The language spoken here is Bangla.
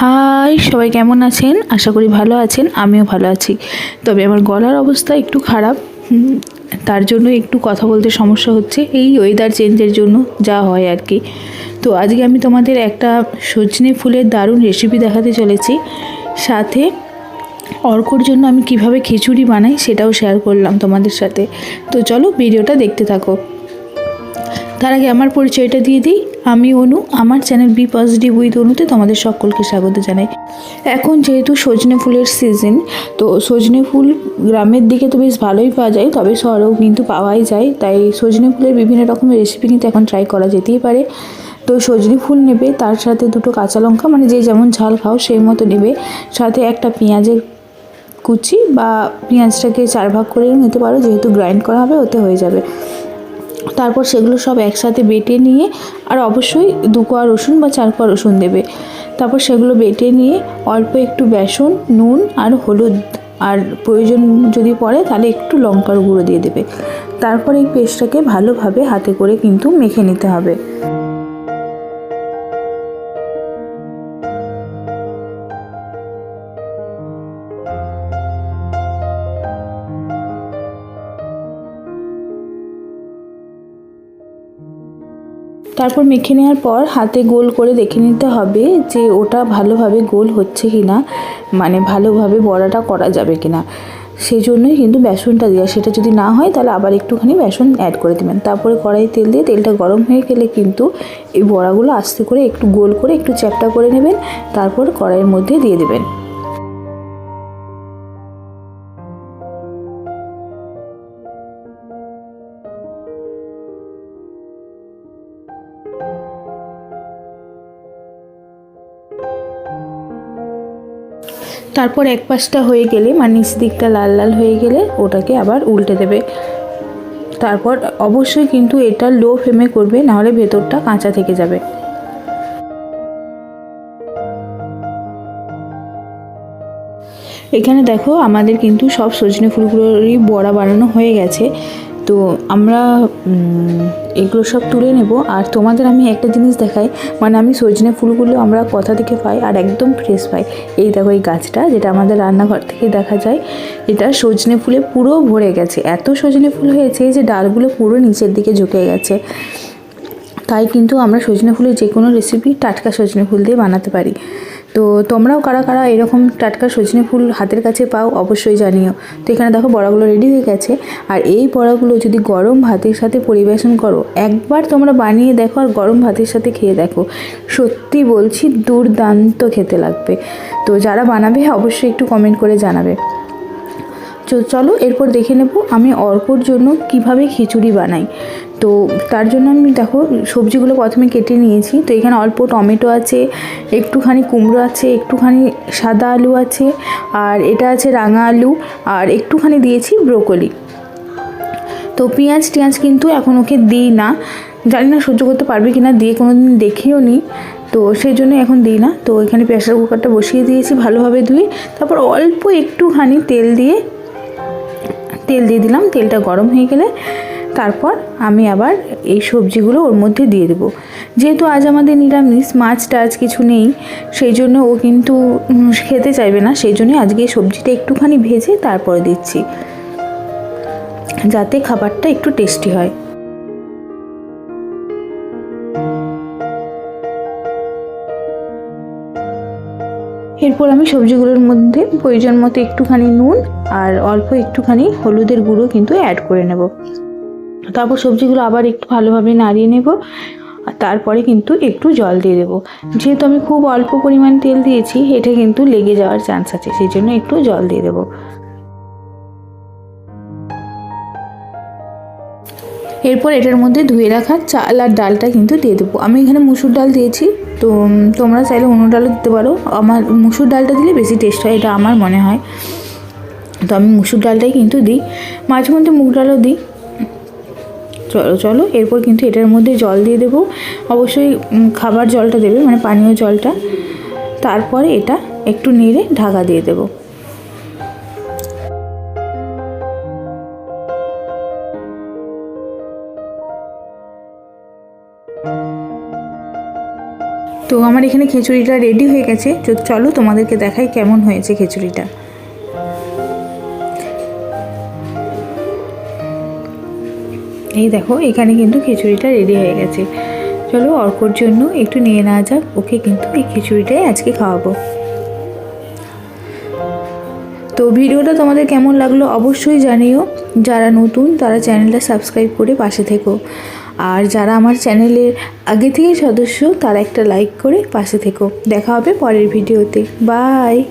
হাই, সবাই কেমন আছেন? আশা করি ভালো আছেন, আমিও ভালো আছি। তবে আমার গলার অবস্থা একটু খারাপ। তার জন্য একটু কথা বলতে সমস্যা হচ্ছে। এই ওয়েদার চেঞ্জের জন্য যা হয় আর কি। তো আজকে আমি তোমাদের একটা সজনে ফুলের দারুণ রেসিপি দেখাতে চলেছি। সাথে অর্কর জন্য আমি কীভাবে খিচুড়ি বানাই সেটাও শেয়ার করলাম তোমাদের সাথে। তো চলো ভিডিওটা দেখতে থাকো। তার আগে আমার পরিচয়টা দিয়ে দিই। আমি, অনু, আমার চ্যানেল বি পজিটিভ উইথ অনুতে তোমাদের সকলকে স্বাগত জানাই। এখন যেহেতু সজনে ফুলের সিজন তো সজনে ফুল গ্রামের দিকে তো বেশ ভালোই পাওয়া যায়, তবে শহরেও কিন্তু পাওয়াই যায়। তাই সজনে ফুলের বিভিন্ন রকমের রেসিপি কিন্তু এখন ট্রাই করা যেতেই পারে। তো সজনে ফুল নেবে, তার সাথে দুটো কাঁচা লঙ্কা মানে যে যেমন ঝাল খাও সেই মতো নেবে। সাথে একটা পেঁয়াজের কুচি বা পেঁয়াজটাকে চার ভাগ করে নিতে পারো, যেহেতু গ্রাইন্ড করা হবে, ওতে হয়ে যাবে। তারপর সেগুলো সব একসাথে বেটে নিয়ে, আর অবশ্যই দু কোয়া রসুন বা চার কোয়া রসুন দেবে। তারপর সেগুলো বেটে নিয়ে অল্প একটু বেসন, নুন আর হলুদ আর প্রয়োজন যদি পড়ে তাহলে একটু লঙ্কার গুঁড়ো দিয়ে দেবে। তারপর এই পেস্টটাকে ভালোভাবে হাতে করে কিন্তু মেখে নিতে হবে। তারপর মেখে নেওয়ার পর হাতে গোল করে দেখে নিতে হবে যে ওটা ভালোভাবে গোল হচ্ছে কি না মানে ভালোভাবে বড়াটা করা যাবে কি না সেই জন্যই কিন্তু বেসনটা দেওয়া। সেটা যদি না হয় তাহলে আবার একটুখানি বেসন অ্যাড করে দেবেন। তারপরে কড়াই তেল দিয়ে তেলটা গরম হয়ে গেলে কিন্তু এই বড়াগুলো আস্তে করে একটু গোল করে একটু চ্যাপটা করে নেবেন। তারপর কড়াইয়ের মধ্যে দিয়ে দেবেন। তারপর এক পাশটা হয়ে গেলে মানে নিচ দিকটা লাল লাল হয়ে গেলে, ওটাকে আবার উল্টে দেবে। তারপর অবশ্যই কিন্তু এটা লো ফ্লেমে করবে, নাহলে ভেতরটা কাঁচা থেকে যাবে। এখানে দেখো আমাদের কিন্তু সব সজনে ফুলগুলোরই বড়া বানানো হয়ে গেছে। তো আমরা এগুলো সব তুলে নেব। আর তোমাদের আমি একটা জিনিস দেখাই। মানে আমি সজনে ফুলগুলো আমরা কোথা থেকে পাই আর একদম ফ্রেশ পাই। এই দেখো এই গাছটা, যেটা আমাদের রান্নাঘর থেকে দেখা যায়। এটা সজনে ফুলে পুরো ভরে গেছে। এত সজনে ফুল হয়েছে যে ডালগুলো পুরো নিচের দিকে ঝুঁকে গেছে। তাই কিন্তু আমরা সজনে ফুলের যে কোনো রেসিপি টাটকা সজনে ফুল দিয়ে বানাতে পারি। তো তোমরাও কারা কারা এরকম টাটকা সজনে ফুল হাতের কাছে পাও অবশ্যই জানিও। তো এখানে দেখো বড়াগুলো রেডি হয়ে গেছে। আর এই বড়াগুলো যদি গরম ভাতের সাথে পরিবেশন করো, একবার তোমরা বানিয়ে দেখো আর গরম ভাতের সাথে খেয়ে দেখো। সত্যি বলছি, দুর্দান্ত খেতে লাগবে। তো যারা বানাবে, অবশ্যই একটু কমেন্ট করে জানাবে। চলো, এরপর দেখে নেব আমি অর্কর জন্য কীভাবে খিচুড়ি বানাই। তো তার জন্য আমি দেখো সবজিগুলো প্রথমে কেটে নিয়েছি। তো এখানে অল্প টমেটো আছে, একটুখানি কুমড়ো আছে, একটুখানি সাদা আলু আছে, আর এটা আছে রাঙা আলু, আর একটুখানি দিয়েছি ব্রোকলি। তো পেঁয়াজ টিয়াজ কিন্তু এখন ওকে দিই না। জানি না সহ্য করতে পারবে কি না দিয়ে কোনো দিন দেখেও নি। তো সেই জন্য এখন দিই না। তো এখানে প্রেশার কুকারটা বসিয়ে দিয়েছি ভালোভাবে ধুয়ে, তারপর অল্প একটুখানি তেল দিয়ে তেল দিয়ে দিলাম। তেলটা গরম হয়ে গেলে তারপর আমি আবার এই সবজিগুলো ওর মধ্যে দিয়ে দেবো। যেহেতু আজ আমাদের নিরামিষ মাছ টাছ কিছু নেই, সেই জন্য ও কিন্তু খেতে চাইবে না, সেই জন্য আজকে সবজিটা একটুখানি ভেজে তারপরে দিচ্ছি। যাতে খাবারটা একটু টেস্টি হয়। এরপর আমি সবজিগুলোর মধ্যে প্রয়োজন মতো একটুখানি নুন আর অল্প একটুখানি হলুদের গুঁড়ো কিন্তু অ্যাড করে নেব। তারপর সবজিগুলো আবার একটু ভালোভাবে নাড়িয়ে নেব। তারপরে কিন্তু একটু জল দিয়ে দেবো। যেহেতু আমি খুব অল্প পরিমাণ তেল দিয়েছি, এটা কিন্তু লেগে যাওয়ার চান্স আছে সেই জন্য একটু জল দিয়ে দেবো। এরপর এটার মধ্যে ধুয়ে রাখা চাল আর ডালটা কিন্তু দিয়ে দেবো। আমি এখানে মুসুর ডাল দিয়েছি, তো তোমরা চাইলে অন্য ডালও দিতে পারো। আমার মুসুর ডালটা দিলে বেশি টেস্ট হয়, এটা আমার মনে হয়। তো আমি মুসুর ডালটাই কিন্তু দিই। মাঝে মধ্যে মুগ ডালও দিই। চলো চলো, এরপর কিন্তু এটার মধ্যে জল দিয়ে দেবো। অবশ্যই খাবার জলটা দেবে মানে পানীয় জলটা। তারপরে এটা একটু নেড়ে ঢাকা দিয়ে দেবো। তো আমার এখানে খিচুড়িটা রেডি হয়ে গেছে। তো চলো তোমাদেরকে দেখাই কেমন হয়েছে খিচুড়িটা। এই দেখো, এখানে কিন্তু খিচুড়িটা রেডি হয়ে গেছে। চলো অর্কর জন্য একটু নিয়ে নেওয়া যাক, ওকে কিন্তু এই খিচুড়িটাই আজকে খাওয়াবো। তো ভিডিওটা তোমাদের কেমন লাগল অবশ্যই জানিও। যারা নতুন, তারা চ্যানেলটা সাবস্ক্রাইব করে পাশে থেকো। আর যারা আমার চ্যানেলের আগে থেকেই সদস্য, তারা একটা লাইক করে পাশে থেকো। দেখা হবে পরের ভিডিওতে। বাই